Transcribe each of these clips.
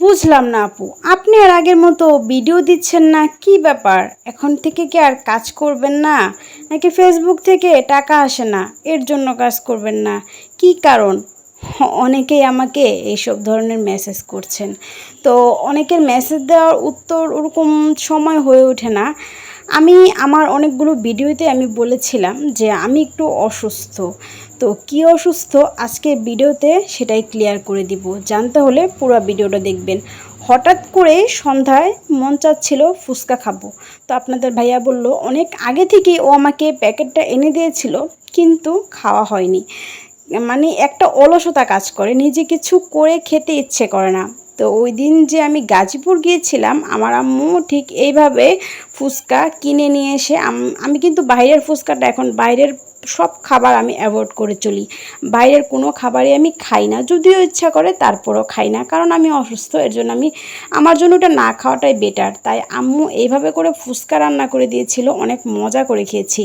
বুঝলাম না আপু। আপনি আর আগের মতো ভিডিও দিচ্ছেন না, কি ব্যাপার? এখন থেকে কি আর কাজ করবেন না? নাকি ফেসবুক থেকে টাকা আসে না, এর জন্য কাজ করবেন না? কি কারণ? অনেকেই আমাকে এইসব ধরনের মেসেজ করছেন। তো অনেকের মেসেজ দেওয়ার উত্তর ওরকম সময় হয়ে ওঠে না। আমি আমার অনেকগুলো ভিডিওতে আমি বলেছিলাম যে আমি একটু অসুস্থ। তো কী অসুস্থ? আজকে ভিডিওতে সেটাই ক্লিয়ার করে দিব। জানতে হলে পুরো ভিডিওটা দেখবেন। হঠাৎ করে সন্ধ্যায় মন চাচ্ছিল ফুচকা খাব। তো আপনাদের ভাইয়া বলল, অনেক আগে থেকেই ও আমাকে প্যাকেটটা এনে দিয়েছিল, কিন্তু খাওয়া হয়নি। মানে একটা অলসতা কাজ করে। নিজে কিছু করে খেতে ইচ্ছে করে না। তো ওই দিন যে আমি গাজীপুর গিয়েছিলাম, আমার আম্মু ঠিক এইভাবে ফুচকা কিনে নিয়ে এসে, আমি কিন্তু বাইরের ফুচকাটা এখন বাইরের সব খাবার আমি অ্যাভয়েড করে চলি। বাইরের কোনো খাবারই আমি খাই না, যদিও ইচ্ছা করে তারপরও খাই না, কারণ আমি অসুস্থ, এর জন্য আমি, আমার জন্য ওটা না খাওয়াটাই বেটার তাই আম্মু এইভাবে করে ফুচকা রান্না করে দিয়েছিল, অনেক মজা করে খেয়েছি।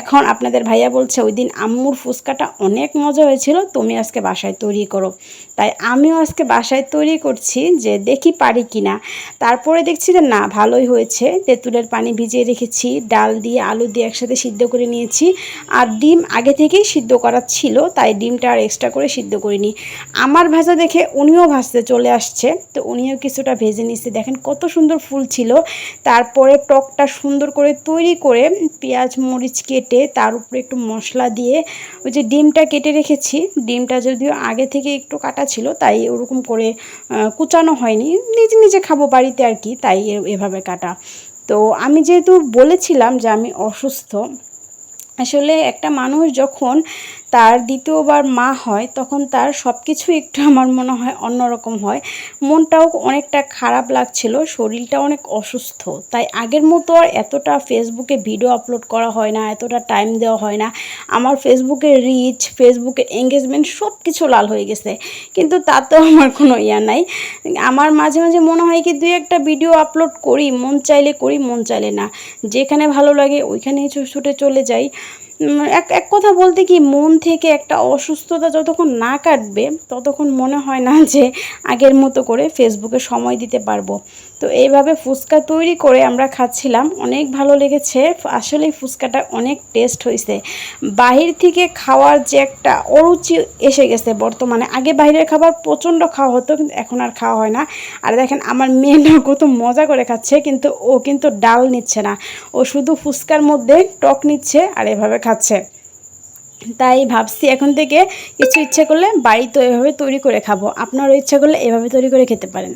এখন আপনাদের ভাইয়া বলছে ওই দিন আম্মুর ফুচকাটা অনেক মজা হয়েছিল, তুমি আজকে বাসায় তৈরি করো। তাই আমিও আজকে বাসায় তৈরি করছি যে দেখি পারি কি না তারপরে দেখছি যে না, ভালোই হয়েছে। তেঁতুলের পানি ভিজিয়ে রেখেছি, ডাল দিয়ে, আলু দিয়ে একসাথে সিদ্ধ করে নিয়েছি। আর ডিম আগে থেকেই সিদ্ধ করা ছিল, তাই ডিমটা আর এক্সট্রা করে সিদ্ধ করিনি। আমার ভাজা দেখে উনিও ভাজতে চলে আসছে, তো উনিও কিছুটা ভেজে নিচ্ছে। দেখেন কত সুন্দর ফুল ছিল। তারপরে টকটা সুন্দর করে তৈরি করে পেঁয়াজ, মরিচ কেটে তার উপরে একটু মশলা দিয়ে ওই যে ডিমটা কেটে রেখেছি। ডিমটা যদিও আগে থেকে একটু কাটা ছিল, তাই ওরকম করে কুচানো হয়নি। নিজে নিজে খাব বাড়িতে আর কি, তাই এভাবে কাটা। তো আমি যেহেতু বলেছিলাম যে আমি অসুস্থ আসলে একটা মানুষ যখন তার দ্বিতীয়বার মা হয়, তখন তার সব কিছু একটু আমার মনে হয় অন্যরকম হয়। মনটাও অনেকটা খারাপ লাগছিল, শরীরটা অনেক অসুস্থ। তাই আগের মতো আর এতটা ফেসবুকে ভিডিও আপলোড করা হয় না, এতটা টাইম দেওয়া হয় না। আমার ফেসবুকে রিচ ফেসবুকের এঙ্গেজমেন্ট সব কিছু লাল হয়ে গেছে। কিন্তু তাতেও আমার কোনো ইয়া নাই। আমার মাঝে মাঝে মনে হয় কি, দুই একটা ভিডিও আপলোড করি, মন চাইলে করি, মন চাইলে না। যেখানে ভালো লাগে ওইখানেই ছুটে চলে যাই। এক এক কথা বলতে কি, মন থেকে একটা অসুস্থতা যতক্ষণ না কাটবে, ততক্ষণ মনে হয় না যে আগের মতো করে ফেসবুকে সময় দিতে পারব। তো এইভাবে ফুচকা তৈরি করে আমরা খাচ্ছিলাম, অনেক ভালো লেগেছে। আসলে ফুচকাটা অনেক টেস্ট হয়েছে বাহির থেকে খাওয়ার যে একটা অরুচি এসে গেছে বর্তমানে। আগে বাইরের খাবার প্রচণ্ড খাওয়া হতো, কিন্তু এখন আর খাওয়া হয় না। আর দেখেন, আমার মেয়েটা কত মজা করে খাচ্ছে, কিন্তু ও কিন্তু ডাল নিচ্ছে না। ও শুধু ফুচকার মধ্যে টক নিচ্ছে, আর এভাবে খাচ্ছে। তাই ভাবছি এখন থেকে কিছু ইচ্ছে করলে বাড়িতে এভাবে তৈরি করে খাব। আপনারও ইচ্ছা করলে এভাবে তৈরি করে খেতে পারেন।